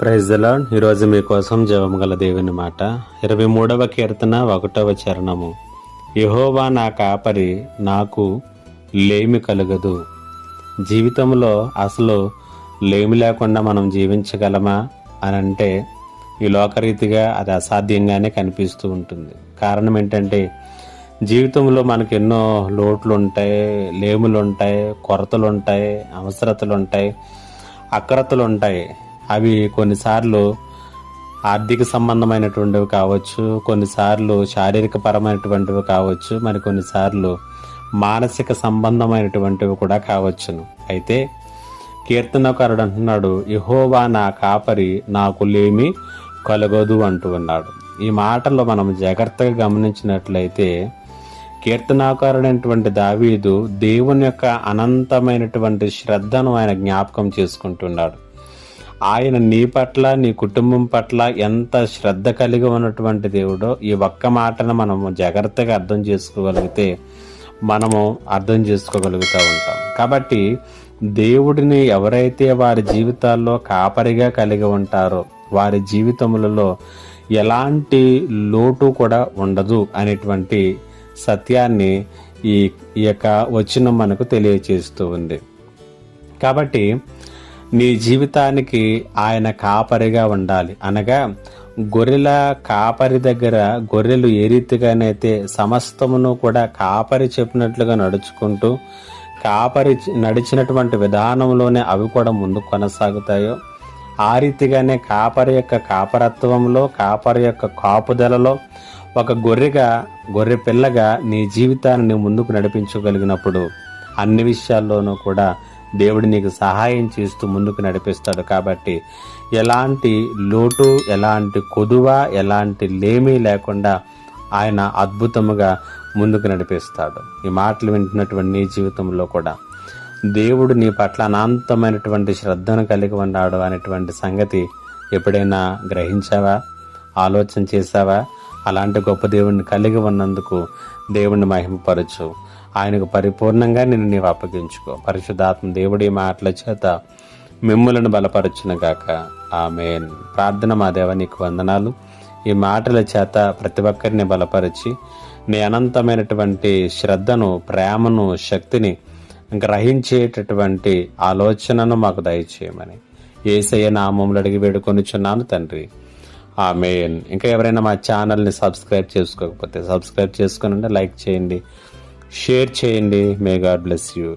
Praise the Lord ఈరోజు మీకోసం జవం గల దేవుని మాట. ఇరవై మూడవ కీర్తన ఒకటవ చరణము. యహోవా నా కాపరి నాకు లేమి కలగదు. జీవితంలో అసలు లేమి లేకుండా మనం జీవించగలమా అని అంటే ఈ లోకరీతిగా అది అసాధ్యంగానే కనిపిస్తూ ఉంటుంది. కారణం ఏంటంటే జీవితంలో మనకు ఎన్నో లోట్లు ఉంటాయి లేములు ఉంటాయి కొరతలు ఉంటాయి అవసరతలు ఉంటాయి అక్రతలు ఉంటాయి అవి కొన్నిసార్లు ఆర్థిక సంబంధమైనటువంటివి కావచ్చు కొన్నిసార్లు శారీరక పరమైనటువంటివి కావచ్చు మరి కొన్నిసార్లు మానసిక సంబంధమైనటువంటివి కూడా కావచ్చును. అయితే కీర్తనకారుడు అంటున్నాడు యహోవా నా కాపరి నాకు లేమి కలగదు అంటూ ఉన్నాడు. ఈ మాటలో మనం జాగ్రత్తగా గమనించినట్లయితే కీర్తనాకారుడైనటువంటి దావీదు దేవుని యొక్క అనంతమైనటువంటి శ్రద్ధను ఆయన జ్ఞాపకం చేసుకుంటున్నాడు. ఆయన నీ పట్ల నీ కుటుంబం పట్ల ఎంత శ్రద్ధ కలిగి ఉన్నటువంటి దేవుడో ఈ ఒక్క మాటను మనము జాగ్రత్తగా అర్థం చేసుకోగలిగితే మనము అర్థం చేసుకోగలుగుతూ ఉంటాం. కాబట్టి దేవుడిని ఎవరైతే వారి జీవితాల్లో కాపరిగా కలిగి ఉంటారో వారి జీవితములలో ఎలాంటి లోటు కూడా ఉండదు అనేటువంటి సత్యాన్ని ఈ ఈ యొక్క వచనం మనకు తెలియచేస్తూ ఉంది. కాబట్టి నీ జీవితానికి ఆయన కాపరిగా ఉండాలి. అనగా గొర్రెల కాపరి దగ్గర గొర్రెలు ఏ రీతిగానైతే సమస్తమును కూడా కాపరి చెప్పినట్లుగా నడుచుకుంటూ కాపరి నడిచినటువంటి విధానంలోనే అవి కూడా ముందుకు కొనసాగుతాయో ఆ రీతిగానే కాపరి యొక్క కాపరత్వంలో కాపరి యొక్క కాపుదలలో ఒక గొర్రెగా గొర్రె పిల్లగా నీ జీవితాన్ని ముందుకు నడిపించగలిగినప్పుడు అన్ని విషయాల్లోనూ కూడా దేవుడు నీకు సహాయం చేస్తూ ముందుకు నడిపిస్తాడు కాబట్టి ఎలాంటి లోటు ఎలాంటి కొదువ ఎలాంటి లేమీ లేకుండా ఆయన అద్భుతముగా ముందుకు నడిపిస్తాడు. ఈ మాటలు వింటున్నటువంటి నీ జీవితంలో కూడా దేవుడు నీ పట్ల అనంతమైనటువంటి శ్రద్ధను కలిగి ఉన్నాడు అనేటువంటి సంగతి ఎప్పుడైనా గ్రహించావా? ఆలోచన చేశావా? అలాంటి గొప్ప దేవుణ్ణి కలిగి ఉన్నందుకు దేవుణ్ణి మహిమపరచు. ఆయనకు పరిపూర్ణంగా నిన్ను నీవు అప్పగించుకో. పరిశుద్ధాత్మ దేవుడి మాటల చేత మిమ్ములను బలపరచునుగాక. ఆమెన్. ప్రార్థన మా దేవ నీకు వందనాలు. ఈ మాటల చేత ప్రతి ఒక్కరిని బలపరిచి నీ అనంతమైనటువంటి శ్రద్ధను ప్రేమను శక్తిని గ్రహించేటటువంటి ఆలోచనను మాకు దయచేయమని ఏసయ్య నామంలో అడిగి వేడుకొనిచున్నాను తండ్రి. ఆమెన్. ఇంకా ఎవరైనా మా ఛానల్ని సబ్స్క్రైబ్ చేసుకోకపోతే సబ్స్క్రైబ్ చేసుకుని లైక్ చేయండి. షేర్ చేయండి. May God bless you